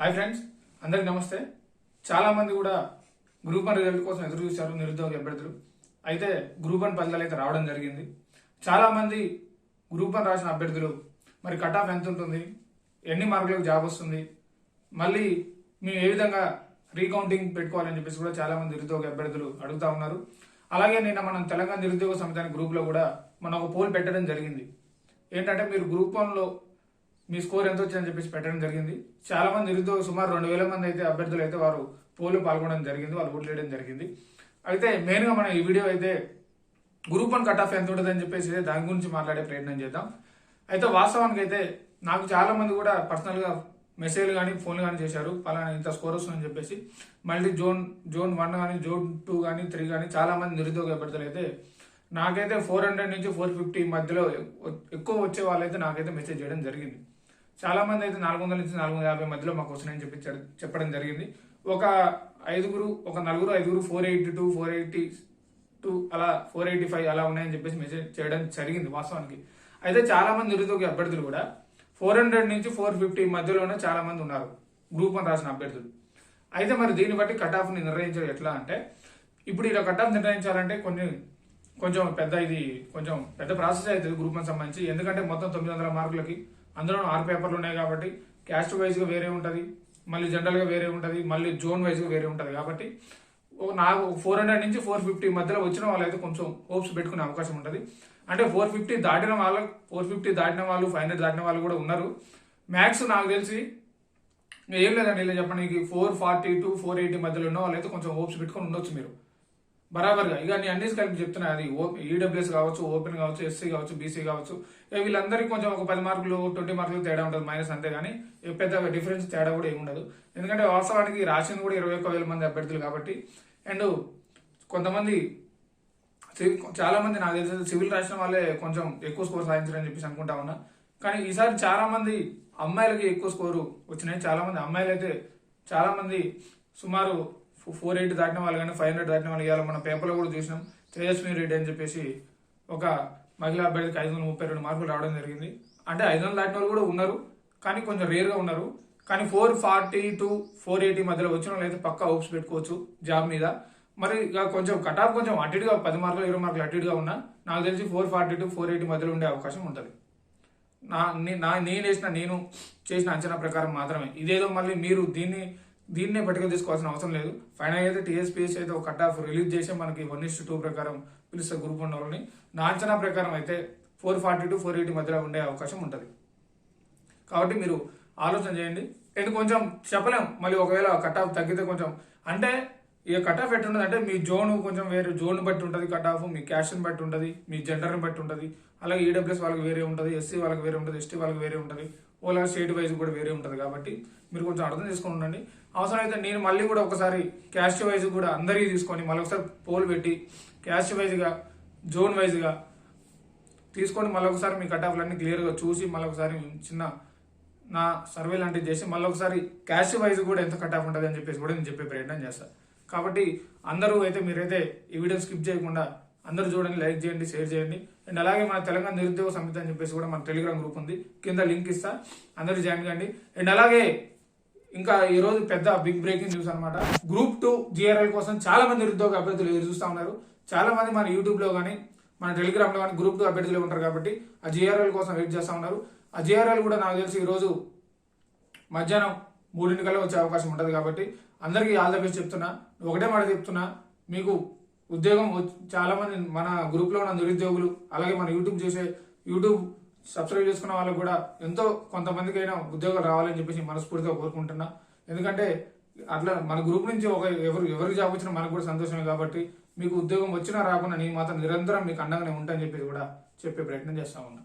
Hi friends అందరికి నమస్తే. చాలా మంది కూడా గ్రూప్ వన్ రిజల్ట్ కోసం ఎదురు చూశారు నిరుద్యోగ అభ్యర్థులు. అయితే గ్రూప్ వన్ ఫలితాలు అయితే రావడం జరిగింది. చాలా మంది గ్రూప్ వన్ రాసిన అభ్యర్థులు మరి కట్ ఆఫ్ ఎంత ఉంటుంది? ఎన్ని మార్కులకు జాబ్ వస్తుంది? మళ్ళీ మేము ఏ విధంగా రీకౌంటింగ్ పెట్టుకోవాలని చెప్పేసి కూడా చాలా మంది నిరుద్యోగ అభ్యర్థులు అడుగుతా ఉన్నారు. అలాగే నిన్న మనం తెలంగాణ నిరుద్యోగ సమితి గ్రూప్లో కూడా మనం ఒక పోల్ పెట్టడం జరిగింది. ఏంటంటే మీరు గ్రూప్ వన్లో మీ స్కోర్ ఎంత వచ్చిందని చెప్పేసి పెట్టడం జరిగింది. చాలా మంది నిరుద్యోగ సుమారు రెండు వేల మంది అయితే అభ్యర్థులు అయితే వారు పోల్లో పాల్గొనడం జరిగింది వాళ్ళు ఓట్లు వేయడం జరిగింది. అయితే మెయిన్గా మనం ఈ వీడియో అయితే గ్రూప్ వన్ కట్ ఆఫ్ ఎంత ఉంటుంది అని చెప్పేసి దాని గురించి మాట్లాడే ప్రయత్నం చేద్దాం. అయితే వాస్తవానికి అయితే నాకు చాలా మంది కూడా పర్సనల్గా మెసేజ్లు కానీ ఫోన్లు కానీ చేశారు. పలానా ఇంత స్కోర్ వస్తుందని చెప్పేసి. మళ్ళీ జోన్ జోన్ వన్ కానీ జోన్ టూ కానీ త్రీ కానీ చాలా మంది నిరుద్యోగ అభ్యర్థులు అయితే నాకైతే ఫోర్ హండ్రెడ్ నుంచి ఫోర్ ఫిఫ్టీ మధ్యలో ఎక్కువ వచ్చే వాళ్ళైతే నాకైతే మెసేజ్ చేయడం జరిగింది. చాలా మంది అయితే నాలుగు వందల నుంచి నాలుగు వందల యాభై మధ్యలో మాకు వస్తున్నాయని చెప్పి చెప్పడం జరిగింది. ఒక ఐదుగురు ఒక నలుగురు ఐదుగురు four eighty two four eighty two అలా ఫోర్ ఎయిటీ ఫైవ్ అలా ఉన్నాయని చెప్పేసి మెసేజ్ చేయడం జరిగింది వాస్తవానికి. అయితే చాలా మంది నిరుద్యోగ అభ్యర్థులు కూడా ఫోర్ హండ్రెడ్ నుంచి ఫోర్ ఫిఫ్టీ మధ్యలోనే చాలా మంది ఉన్నారు. గ్రూప్ వన్ రాసిన అభ్యర్థులు. అయితే మరి దీన్ని బట్టి కట్ ఆఫ్ నిర్ణయించడం ఎట్లా అంటే ఇప్పుడు ఇలా కట్ ఆఫ్ నిర్ణయించాలంటే కొన్ని కొంచెం పెద్ద ఇది కొంచెం పెద్ద ప్రాసెస్ అవుతుంది గ్రూప్ వన్ సంబంధించి. ఎందుకంటే మొత్తం తొమ్మిది వందల మార్కులకి అందులో ఆరు పేపర్లు ఉన్నాయి కాబట్టి క్యాస్ట్ వైజ్గా వేరే ఉంటుంది మళ్ళీ జనరల్గా వేరే ఉంటుంది మళ్ళీ జోన్ వైజ్గా వేరే ఉంటుంది కాబట్టి నాకు ఫోర్ హండ్రెడ్ నుంచి ఫోర్ ఫిఫ్టీ మధ్యలో వచ్చిన వాళ్ళైతే కొంచెం హోప్స్ పెట్టుకునే అవకాశం ఉంటుంది. అంటే ఫోర్ ఫిఫ్టీ దాటిన వాళ్ళు ఫోర్ ఫిఫ్టీ దాటిన వాళ్ళు ఫైవ్ హండ్రెడ్ దాటిన వాళ్ళు కూడా ఉన్నారు. మ్యాథ్స్ నాకు తెలిసి ఏం లేదండి ఇలా చెప్పండి four forty to four eighty మధ్యలో ఉన్న వాళ్ళైతే కొంచెం హోప్స్ పెట్టుకొని ఉండొచ్చు మీరు. బరాబర్గా. ఇక నేను అన్ని కలిపి చెప్తున్నా అది ఈడబ్ల్యూఎస్ కావచ్చు ఓపెన్ కావచ్చు ఎస్సీ కావచ్చు బీసీ కావచ్చు వీళ్ళందరికీ కొంచెం ఒక పది మార్కులు ట్వంటీ మార్కులు తేడా ఉంటుంది మైనస్ అంతే కానీ పెద్ద డిఫరెన్స్ తేడా కూడా ఏమి ఉండదు. ఎందుకంటే వాస్తవానికి రాసింది కూడా ఇరవై ఒక్క వేల మంది అభ్యర్థులు కాబట్టి అండ్ కొంతమంది చాలా మంది నాకు తెలిసి సివిల్ రాసిన వాళ్ళే కొంచెం ఎక్కువ స్కోర్ సాధించారని చెప్పేసి అనుకుంటా ఉన్నా. కానీ ఈసారి చాలా మంది అమ్మాయిలకి ఎక్కువ స్కోరు వచ్చినాయి. చాలా మంది అమ్మాయిలు అయితే చాలా మంది సుమారు ఫోర్ ఎయిట్ దాటిన వాళ్ళు కానీ ఫైవ్ హండ్రెడ్ దాటిన వాళ్ళు ఇవాళ మన పేపర్లో కూడా చూసినాం. తేజస్వి రెడ్డి అని చెప్పేసి ఒక మహిళా అభ్యర్థికి ఐదు వందల ముప్పై రెండు మార్కులు రావడం జరిగింది. అంటే ఐదు వందలు దాటిన వాళ్ళు కూడా ఉన్నారు కానీ కొంచెం రేర్గా ఉన్నారు. కానీ four forty to four eighty మధ్యలో వచ్చిన వాళ్ళు అయితే పక్కా హోప్స్ పెట్టుకోవచ్చు జాబ్ మీద. మరి ఇక కొంచెం కట్ ఆఫ్ కొంచెం అటుగా పది మార్కులు ఇరవై మార్కులు అటుగా ఉన్నా నాకు తెలిసి four forty to four eighty మధ్యలో ఉండే అవకాశం ఉంటుంది. నా నే- నా నేను వేసిన నేను చేసిన అంచనా ప్రకారం మాత్రమే. ఇదేదో మళ్ళీ మీరు దీన్ని దీన్నే పట్టుకొని తీసుకోవాల్సిన అవసరం లేదు. ఫైనల్ అయితే టీఎస్పీఎస్ అయితే ఒక కట్ ఆఫ్ రిలీజ్ చేసి మనకి వన్ ఇస్ టూ ప్రకారం పిలుస్తారు గ్రూప్ వన్ వాళ్ళని. నా అంచనా ప్రకారం అయితే four forty to four eighty మధ్యలో ఉండే అవకాశం ఉంటుంది. కాబట్టి మీరు ఆలోచన చేయండి. ఇది కొంచెం చెప్పలేం. మళ్ళీ ఒకవేళ కట్ ఆఫ్ తగ్గితే కొంచెం. అంటే ఇక కట్ ఆఫ్ ఎట్టు అంటే మీ జోన్ కొంచెం వేరే జోన్ బట్టి ఉంటుంది కట్ ఆఫ్ మీ క్యాస్ట్ని బట్టి ఉంటుంది మీ జెండర్ని బట్టి ఉంటుంది అలాగే ఈడబ్ల్యూఎస్ వాళ్ళకి వేరే ఉంటుంది ఎస్సీ వాళ్ళకి వేరే ఉంటుంది ఎస్టీ వాళ్ళకి వేరే ఉంటుంది ఓలా స్టేట్ వైజ్ కూడా వేరే ఉంటుంది కాబట్టి మీరు కొంచెం అర్థం చేసుకుని ఉండండి. అవసరమైతే నేను మళ్ళీ కూడా ఒకసారి క్యాస్ట్ వైజ్ కూడా అందరికీ తీసుకొని మళ్ళీ ఒకసారి పోల్ పెట్టి క్యాస్ట్ వైజ్గా జోన్ వైజ్గా తీసుకొని మళ్ళీ ఒకసారి మీ కట్ ఆఫ్లన్నీ క్లియర్గా చూసి మళ్ళీ ఒకసారి చిన్న నా సర్వే లాంటివి చేసి మళ్ళీ ఒకసారి క్యాష్ వైజ్ కూడా ఎంత కట్ ఆఫ్ ఉంటుంది అని చెప్పేసి కూడా నేను చెప్పే ప్రయత్నం చేస్తాను కాబట్టి అందరూ అయితే మీరైతే ఈ వీడియో స్కిప్ చేయకుండా అందరూ చూడండి లైక్ చేయండి షేర్ చేయండి. అండ్ అలాగే మన తెలంగాణ నిరుద్యోగ సమితి అని చెప్పేసి కూడా మన టెలిగ్రామ్ గ్రూప్ ఉంది. కింద లింక్ ఇస్తా. అందరూ జాయిన్ కండి. అండ్ అలాగే ఇంకా ఈ రోజు పెద్ద బిగ్ బ్రేకింగ్ న్యూస్ అనమాట గ్రూప్ టూ జిఆర్ఎల్ కోసం చాలా మంది నిరుద్యోగ అభ్యర్థులు ఎదురు చూస్తా ఉన్నారు. చాలా మంది మన యూట్యూబ్లో కానీ మన టెలిగ్రామ్లో కానీ గ్రూప్ టూ అభ్యర్థులు ఉంటారు కాబట్టి ఆ జిఆర్ఎల్ కోసం వెయిట్ చేస్తా ఉన్నారు. ఆ జిఆర్ఎల్ కూడా నాకు తెలిసి ఈ రోజు మధ్యాహ్నం మూడింటికల్లా వచ్చే అవకాశం ఉంటుంది కాబట్టి అందరికీ ఆల్ ద బెస్ట్ చెప్తున్నా. ఒకటే మాట చెప్తున్నా మీకు ఉద్యోగం వచ్- చాలా మంది మన గ్రూప్లో ఉన్న నిరుద్యోగులు అలాగే మన యూట్యూబ్ చేసే యూట్యూబ్ సబ్స్క్రైబ్ చేసుకున్న వాళ్ళకు కూడా ఎంతో కొంతమందికి అయినా ఉద్యోగాలు రావాలని చెప్పేసి మనస్ఫూర్తిగా కోరుకుంటున్నా. ఎందుకంటే అట్లా మన గ్రూప్ నుంచి ఒక ఎవరు ఎవరికి జాబ్ వచ్చినా మనకు కూడా సంతోషమే కాబట్టి మీకు ఉద్యోగం వచ్చినా రాకుండా నేను మాత్రం నిరంతరం మీకు అండగానే ఉంటానని చెప్పేసి కూడా చెప్పే ప్రయత్నం చేస్తా ఉన్నా.